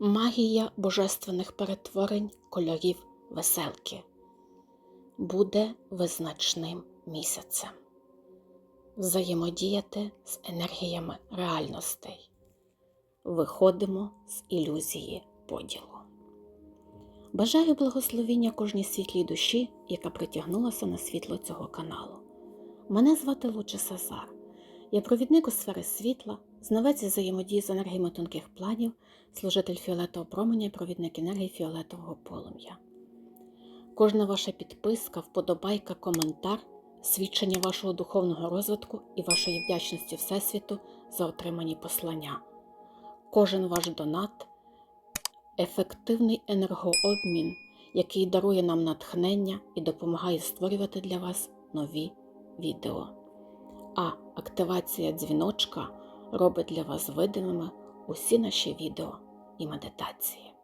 Магія божественних перетворень кольорів веселки буде визначним місяцем. Взаємодіяти з енергіями реальностей. Виходимо з ілюзії поділу. Бажаю благословіння кожній світлій душі, яка притягнулася на світло цього каналу. Мене звати Луче Сазар. Я провідник у сфери світла, знавець взаємодії з енергіями тонких планів, служитель фіолетового променя і провідник енергії фіолетового полум'я. Кожна ваша підписка, вподобайка, коментар свідчення вашого духовного розвитку і вашої вдячності Всесвіту за отримані послання. Кожен ваш донат ефективний енергообмін, який дарує нам натхнення і допомагає створювати для вас нові відео. А активація дзвіночка робить для вас видимими усі наші відео і медитації.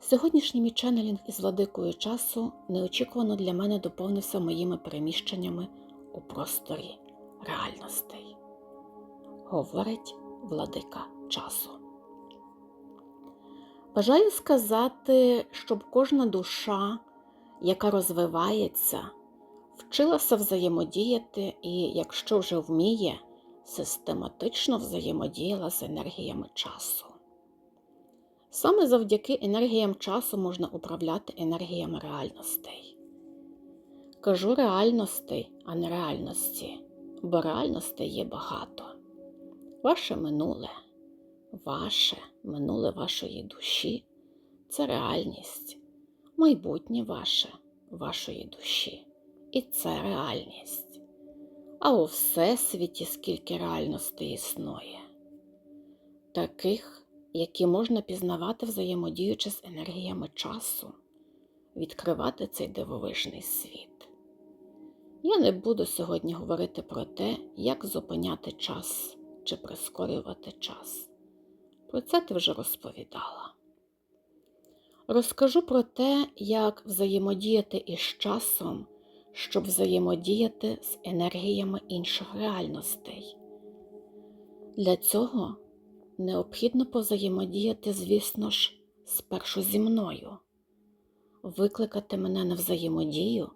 Сьогоднішній мій ченнелінг із владикою часу неочікувано для мене доповнився моїми переміщеннями у просторі реальностей. Говорить владика часу. Бажаю сказати, щоб кожна душа, яка розвивається, вчилася взаємодіяти і, якщо вже вміє, систематично взаємодіяла з енергіями часу. Саме завдяки енергіям часу можна управляти енергіями реальностей. Кажу реальностей, а не реальності, бо реальностей є багато. Ваше минуле, ваше минуле вашої душі це реальність, майбутнє ваше вашої душі. І це реальність. А у всесвіті скільки реальностей існує, таких які можна пізнавати взаємодіючи з енергіями часу, відкривати цей дивовижний світ. Я не буду сьогодні говорити про те, як зупиняти час чи прискорювати час. Про це ти вже розповідала. Розкажу про те, як взаємодіяти із часом, щоб взаємодіяти з енергіями інших реальностей. Для цього необхідно повзаємодіяти, звісно ж, спершу зі мною, викликати мене на взаємодію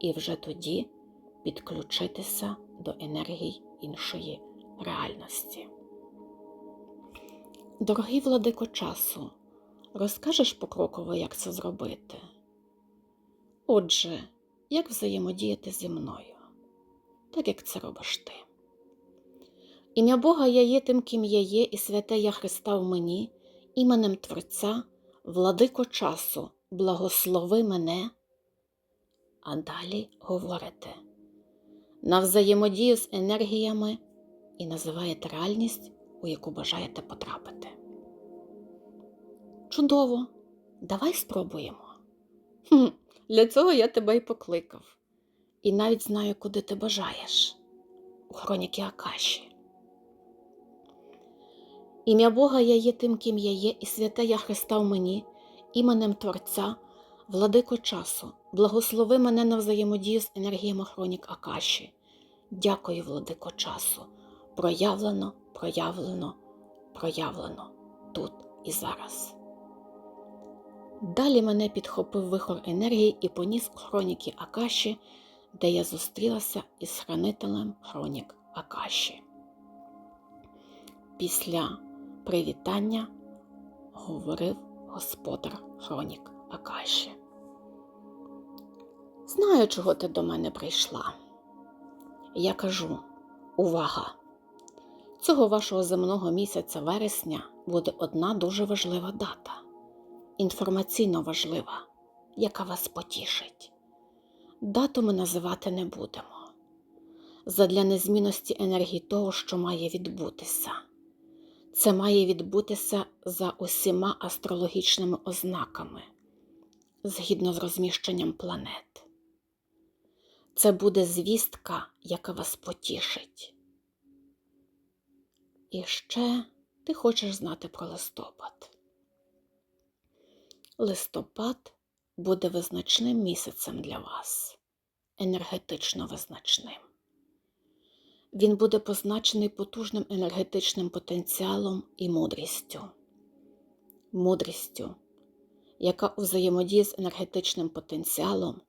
і вже тоді підключитися до енергій іншої реальності. Дорогий владико часу, розкажеш покроково, як це зробити? Отже, як взаємодіяти зі мною, так як це робиш ти. Ім'я Бога я є тим, ким я є, і святе я Христа в мені, іменем Творця, владико часу, благослови мене. А далі говорите на взаємодію з енергіями і називаєте реальність, у яку бажаєте потрапити. Чудово! Давай спробуємо. Хм, Для цього я тебе й покликав, і навіть знаю, куди ти бажаєш у хроніки Акаші. Ім'я Бога я є тим, ким я є, і святе я Христа в мені, іменем Творця, владико часу, благослови мене на взаємодію з енергіями хронік Акаші. Дякую, владико часу. Проявлено, проявлено, проявлено тут і зараз. Далі мене підхопив вихор енергії і поніс хроніки Акаші, де я зустрілася із хранителем хронік Акаші. Після привітання говорив господар хронік Акаші. Знаю, чого ти до мене прийшла. Я кажу увага! Цього вашого земного місяця вересня буде одна дуже важлива дата, інформаційно важлива, яка вас потішить. Дату ми називати не будемо. Задля незмінності енергії того, що має відбутися. Це має відбутися за усіма астрологічними ознаками, згідно з розміщенням планет. Це буде звістка, яка вас потішить. І ще ти хочеш знати про листопад. Листопад буде визначним місяцем для вас, енергетично визначним. Він буде позначений потужним енергетичним потенціалом і мудрістю. мудрістю, яка у взаємодії з енергетичним потенціалом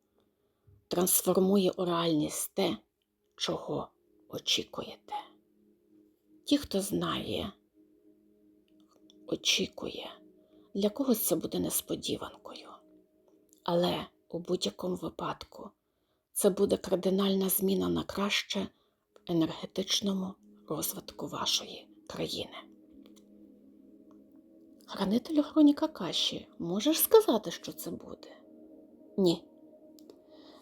трансформує у реальність те, чого очікуєте. Ті, хто знає, очікує, для когось це буде несподіванкою. Але у будь-якому випадку це буде кардинальна зміна на краще в енергетичному розвитку вашої країни. Хранителю хроніка каші, можеш сказати, що це буде? Ні.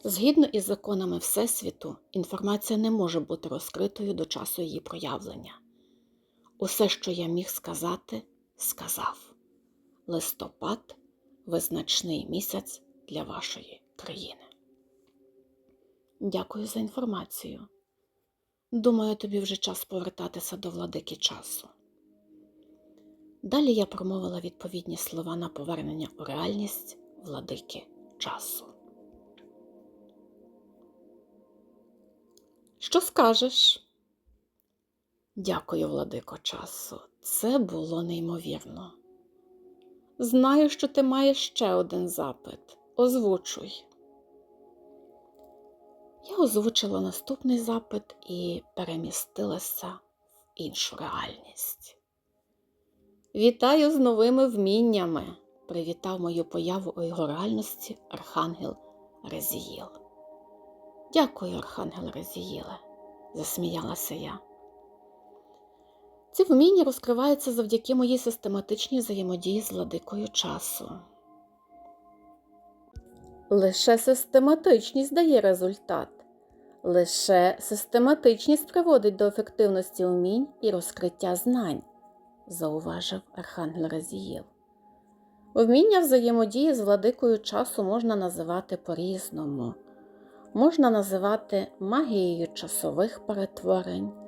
Згідно із законами Всесвіту, інформація не може бути розкритою до часу її проявлення. Усе, що я міг сказати, сказав. Листопад визначний місяць для вашої країни. Дякую за інформацію. Думаю, тобі вже час повертатися до владики часу. Далі я промовила відповідні слова на повернення у реальність владики часу. Що скажеш? Дякую, владико часу. Це було неймовірно. Знаю, що ти маєш ще один запит. Озвучуй. Я озвучила наступний запит і перемістилася в іншу реальність. Вітаю з новими вміннями! Привітав мою появу у його реальності Архангел Резіїл. Дякую, Архангел Резіїле, засміялася я. Ці вміння розкриваються завдяки моїй систематичній взаємодії з владикою часу. Лише систематичність дає результат. Лише систематичність приводить до ефективності умінь і розкриття знань, зауважив Архангел Разіїл. Вміння взаємодії з владикою часу можна називати по-різному. Можна називати магією часових перетворень,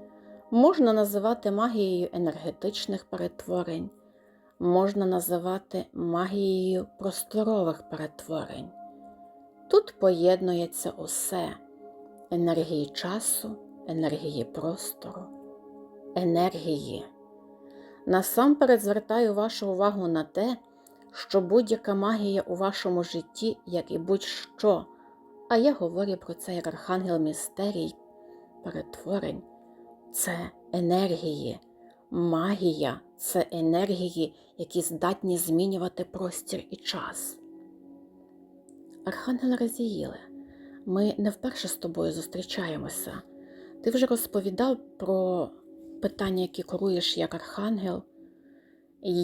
можна називати магією енергетичних перетворень, можна називати магією просторових перетворень. Тут поєднується усе енергії часу, енергії простору, енергії. Насамперед звертаю вашу увагу на те, що будь-яка магія у вашому житті, як і будь-що, а я говорю про це як архангел містерій, перетворень, це енергії, магія це енергії, які здатні змінювати простір і час. Архангел Разіїле, ми не вперше з тобою зустрічаємося. Ти вже розповідав про питання, які куруєш як архангел.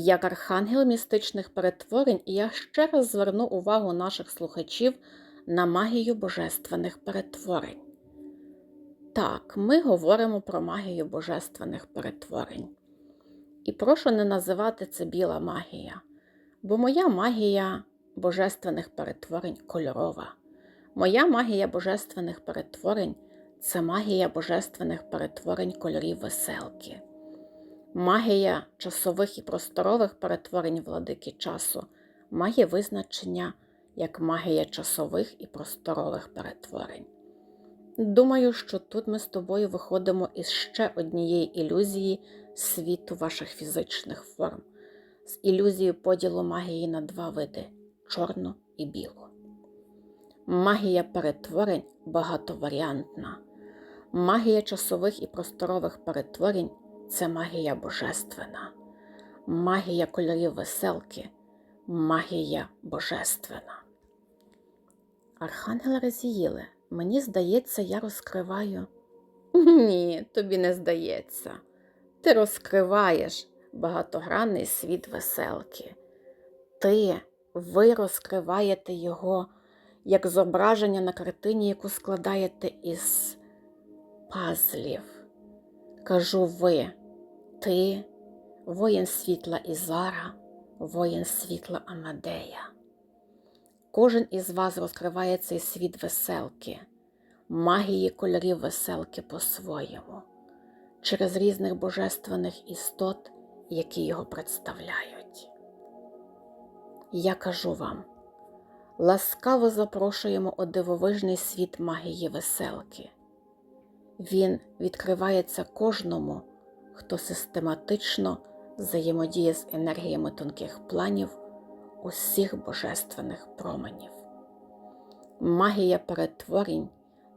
Як архангел містичних перетворень, і я ще раз зверну увагу наших слухачів на магію божественних перетворень. Так, ми говоримо про магію божественних перетворень. І прошу не називати це біла магія, бо моя магія божественних перетворень кольорова. Моя магія божественних перетворень це магія божественних перетворень кольорів веселки. Магія часових і просторових перетворень владики часу має визначення як магія часових і просторових перетворень. Думаю, що тут ми з тобою виходимо із ще однієї ілюзії світу ваших фізичних форм, з ілюзією поділу магії на два види чорну і білу. Магія перетворень багатоваріантна. Магія часових і просторових перетворень це магія божественна, магія кольорів веселки, магія божественна. Архангел Резіїле, мені здається, я розкриваю. Ні, тобі не здається. Ти розкриваєш багатогранний світ веселки. Ти, ви розкриваєте його як зображення на картині, яку складаєте із пазлів. Кажу ви, ти, воїн світла Ізара, воїн світла Амадея. Кожен із вас розкриває цей світ веселки, магії кольорів веселки по-своєму, через різних божественних істот, які його представляють. Я кажу вам, ласкаво запрошуємо у дивовижний світ магії веселки. Він відкривається кожному, хто систематично взаємодіє з енергіями тонких планів усіх божественних променів. Магія перетворень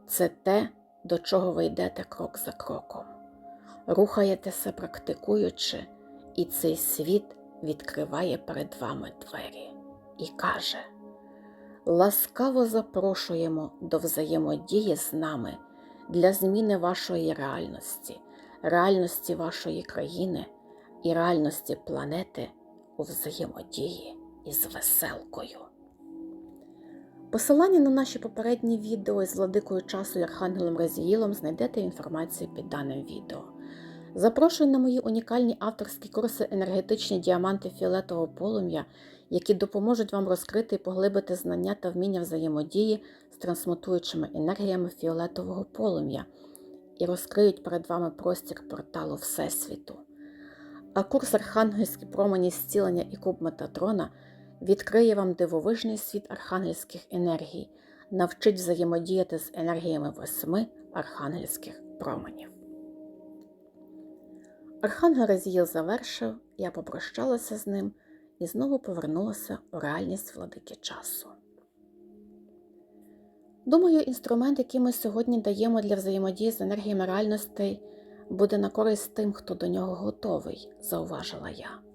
це те, до чого ви йдете крок за кроком. Рухаєтеся, практикуючи, і цей світ відкриває перед вами двері і каже: ласкаво запрошуємо до взаємодії з нами для зміни вашої реальності, реальності вашої країни і реальності планети у взаємодії із веселкою. Посилання на наші попередні відео із владикою часу і Архангелом Разіїлом знайдете інформацію під даним відео. Запрошую на мої унікальні авторські курси енергетичні діаманти фіолетового полум'я, які допоможуть вам розкрити і поглибити знання та вміння взаємодії з трансмутуючими енергіями фіолетового полум'я і розкриють перед вами простір порталу Всесвіту. А курс Архангельські промені зцілення і куб Метатрона відкриє вам дивовижний світ архангельських енергій, навчить взаємодіяти з енергіями восьми архангельських променів. Архангел Разіїл завершив, я попрощалася з ним і знову повернулася у реальність владики часу. Думаю, інструмент, який ми сьогодні даємо для взаємодії з енергіями реальностей, буде на користь тим, хто до нього готовий, зауважила я.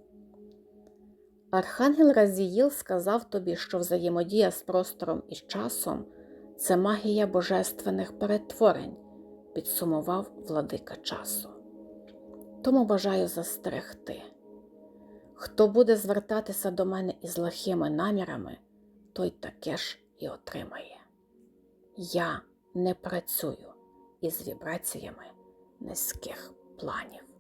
Архангел Разіїл сказав тобі, що взаємодія з простором і часом це магія божественних перетворень, підсумував владика часу. Тому бажаю застерегти. Хто буде звертатися до мене із лихими намірами, той таке ж і отримає. Я не працюю із вібраціями низьких планів.